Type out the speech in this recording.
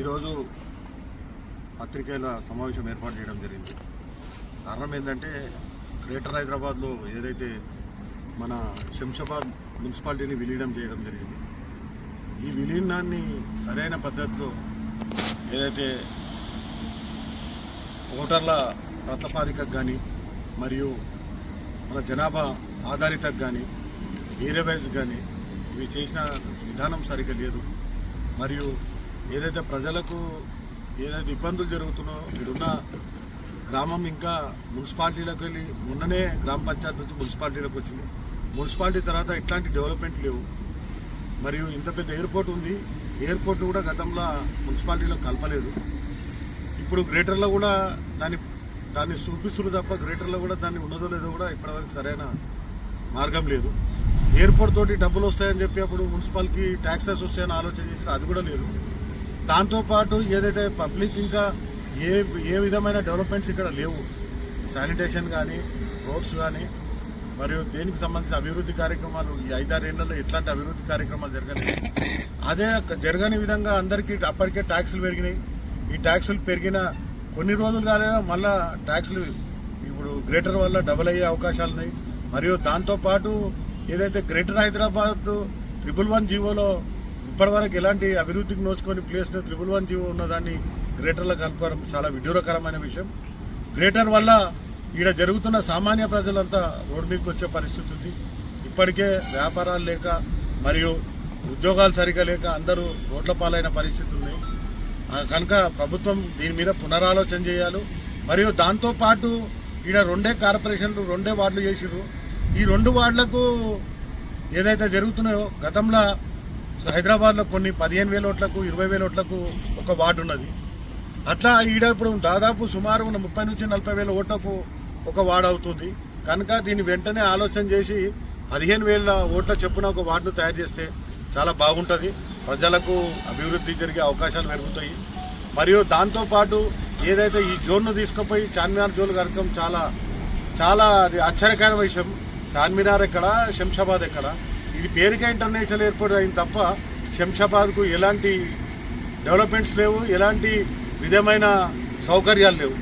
ఈరోజు పత్రికేల సమావేశం ఏర్పాటు చేయడం జరిగింది. కారణం ఏంటంటే గ్రేటర్ హైదరాబాద్లో ఏదైతే మన శంషాబాద్ మున్సిపాలిటీని విలీనం చేయడం జరిగింది. ఈ విలీనాన్ని సరైన పద్ధతిలో ఏదైతే ఓటర్ల ప్రతిపాదికకు కానీ మరియు మన జనాభా ఆధారితకు కానీ ఏరియా వైజ్ కానీ ఇవి చేసిన విధానం సరిగ్గా లేదు. మరియు ఏదైతే ప్రజలకు ఏదైతే ఇబ్బందులు జరుగుతున్నాయో ఇక్కడున్న గ్రామం ఇంకా మున్సిపాలిటీలోకి వెళ్ళి మొన్ననే గ్రామ పంచాయతీ నుంచి మున్సిపాలిటీలోకి వచ్చింది. మున్సిపాలిటీ తర్వాత ఇట్లాంటి డెవలప్మెంట్ లేవు. మరియు ఇంత పెద్ద ఎయిర్పోర్ట్ ఉంది. ఎయిర్పోర్ట్ కూడా గతంలో మున్సిపాలిటీలో కలపలేదు. ఇప్పుడు గ్రేటర్లో కూడా దాన్ని దాన్ని చూపిస్తున్నారు తప్ప గ్రేటర్లో కూడా దాన్ని ఉన్నదో లేదో కూడా ఇప్పటివరకు సరైన మార్గం లేదు. ఎయిర్పోర్ట్ తోటి డబ్బులు వస్తాయని చెప్పి అప్పుడు మున్సిపాలిటీ ట్యాక్సెస్ వస్తాయని ఆలోచన చేసి అది కూడా లేదు. దాంతోపాటు ఏదైతే పబ్లిక్ ఇంకా ఏ ఏ విధమైన డెవలప్మెంట్స్ ఇక్కడ లేవు శానిటేషన్ కానీ రోడ్స్ కానీ మరియు దేనికి సంబంధించిన అభివృద్ధి కార్యక్రమాలు ఈ ఐదారేళ్ళలో ఎట్లాంటి అభివృద్ధి కార్యక్రమాలు జరగలేదు. అదే జరగని విధంగా అందరికీ అప్పటికే ట్యాక్సులు పెరిగినాయి. ఈ ట్యాక్సులు పెరిగిన కొన్ని రోజులు కానీ మళ్ళా ట్యాక్సులు ఇప్పుడు గ్రేటర్ వల్ల డబుల్ అయ్యే అవకాశాలు ఉన్నాయి. మరియు దాంతోపాటు ఏదైతే గ్రేటర్ హైదరాబాద్ ట్రిపుల్ వన్ జీవోలో ఇప్పటివరకు ఎలాంటి అభివృద్ధికి నోచుకొని ప్లేస్లో త్రిబుల్ వన్ జీవో ఉన్నదాన్ని గ్రేటర్లో కనుక్కోవడం చాలా విడ్డూరకరమైన విషయం. గ్రేటర్ వల్ల ఈడ జరుగుతున్న సామాన్య ప్రజలంతా రోడ్డు మీదకి వచ్చే పరిస్థితి ఉంది. ఇప్పటికే వ్యాపారాలు లేక మరియు ఉద్యోగాలు సరిగా లేక అందరూ రోడ్ల పాలైన పరిస్థితి ఉంది. కనుక ప్రభుత్వం దీని మీద పునరాలోచన చేయాలి. మరియు దాంతోపాటు ఈడ రెండే కార్పొరేషన్లు రెండే వార్డులు చేసిర్రు. ఈ రెండు వార్డులకు ఏదైతే జరుగుతున్నాయో గతంలో హైదరాబాద్లో కొన్ని పదిహేను వేల ఓట్లకు ఇరవై వేల ఓట్లకు ఒక వార్డు ఉన్నది. అట్లా ఈడ ఇప్పుడు దాదాపు సుమారు ఉన్న ముప్పై నుంచి నలభై వేల ఓట్లకు ఒక వార్డు అవుతుంది. కనుక దీన్ని వెంటనే ఆలోచన చేసి పదిహేను వేల ఓట్ల చెప్పున ఒక వార్డును తయారు చేస్తే చాలా బాగుంటుంది. ప్రజలకు అభివృద్ధి జరిగే అవకాశాలు పెరుగుతాయి. మరియు దాంతోపాటు ఏదైతే ఈ జోన్ను తీసుకుపోయి చార్మినార్ జోన్ కరకం చాలా చాలా అది ఆశ్చర్యకరమైన విషయం. చార్మినార్ ఎక్కడ? శంషాబాద్ ఎక్కడ? ఇది పేరుకే ఇంటర్నేషనల్ ఎయిర్పోర్ట్ అయింది తప్ప శంషాబాద్కు ఎలాంటి డెవలప్మెంట్స్ లేవు ఎలాంటి విధమైన సౌకర్యాలు లేవు.